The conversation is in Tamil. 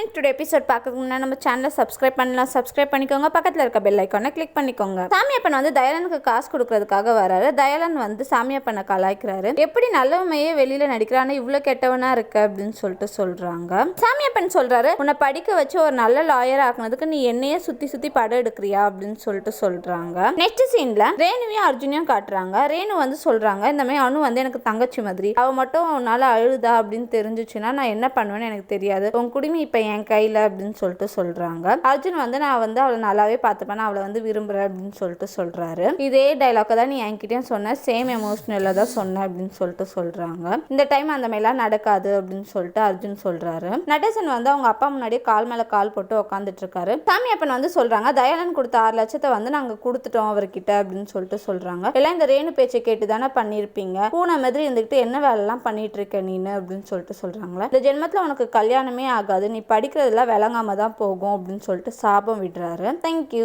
ஃப்ரெண்ட்ஸ் டுடே எபிசோட் பார்க்கறதுக்கு முன்னாடி நம்ம சேனலை சப்ஸ்கிரைப் பண்ணலாம். சப்ஸ்கிரைப் பண்ணிக்கோங்க. பக்கத்தில் இருக்க பெல் ஐக்கானை கிளிக் பண்ணிக்கோங்க. சாமியப்பன் வந்து தயாளனுக்கு காசு கொடுக்கறதுக்காக வராரு. தயாளன் வந்து சாமியப்பனை கலாய்க்கிறாரு. எப்படி நல்லவமையே வெளியில நடிக்கிறான்னு இவ்வளோ கெட்டவனா இருக்க அப்படின்னு சொல்லிட்டு சொல்றாங்க. சாமியப்பன் சொல்றாரு உன்னை படிக்க வச்சு ஒரு நல்ல லாயர் ஆக்குனதுக்கு நீ என்னையே சுத்தி சுத்தி படம் எடுக்கிறியா? அப்படின்னு சொல்லிட்டு சொல்றாங்க. நெக்ஸ்ட் சீன்ல ரேணுவையும் அர்ஜுனையும் காட்டுறாங்க. ரேணு வந்து சொல்றாங்க இந்த மாதிரி அனு வந்து எனக்கு தங்கச்சி மாதிரி. அவ மட்டும் உன்னால அழுதா? அப்படின்னு தெரிஞ்சுச்சுன்னா நான் என்ன பண்ணுவேன்னு எனக்கு தெரியாது. உன் குடுமி இப்போ என் கையில் அப்படின்னு சொல்லிட்டு சொல்கிறாங்க அர்ஜுன் வந்து நான் வந்து அவளை நல்லாவே பார்த்துப்பேன் நான் அவளை வந்து விரும்புகிறேன் அப்படின்னு சொல்லிட்டு சொல்கிறாரு இதே டைலாக்கை தான் நீ என்கிட்டயும் சொன்ன சேம் எமோஷ்னலில் தான் சொன்னேன் அப்படின்னு சொல்லிட்டு சொல்கிறாங்க இந்த டைம் அந்த மாதிரிலாம் நடக்காது அப்படின்னு சொல்லிட்டு அர்ஜுன் சொல்கிறாரு நடேசன் வந்து அவங்க அப்பா முன்னாடியே கால் மேலே கால் போட்டு உட்காந்துட்டு இருக்காரு. சாமியப்பன் வந்து சொல்கிறாங்க தயாளன் கொடுத்த ஆறு லட்சத்தை வந்து நாங்கள் கொடுத்துட்டோம் அவர்கிட்ட அப்படின்னு சொல்லிட்டு சொல்கிறாங்க எல்லாம் இந்த ரேணு பேச்சை கேட்டு தானே பண்ணியிருப்பீங்க? பூனை மாதிரி இருந்துக்கிட்டு என்ன வேலைலாம் பண்ணிட்டு இருக்க நீனு அப்படின்னு சொல்லிட்டு சொல்கிறாங்களே இந்த ஜென்மத்தில் உனக்கு கல்யாணமே ஆகாது நீ படிக்கிறதெல்லாம் விளங்காம தான் போகும் அப்படின்னு சொல்லிட்டு சாபம் விடுறாரு. தேங்க்யூ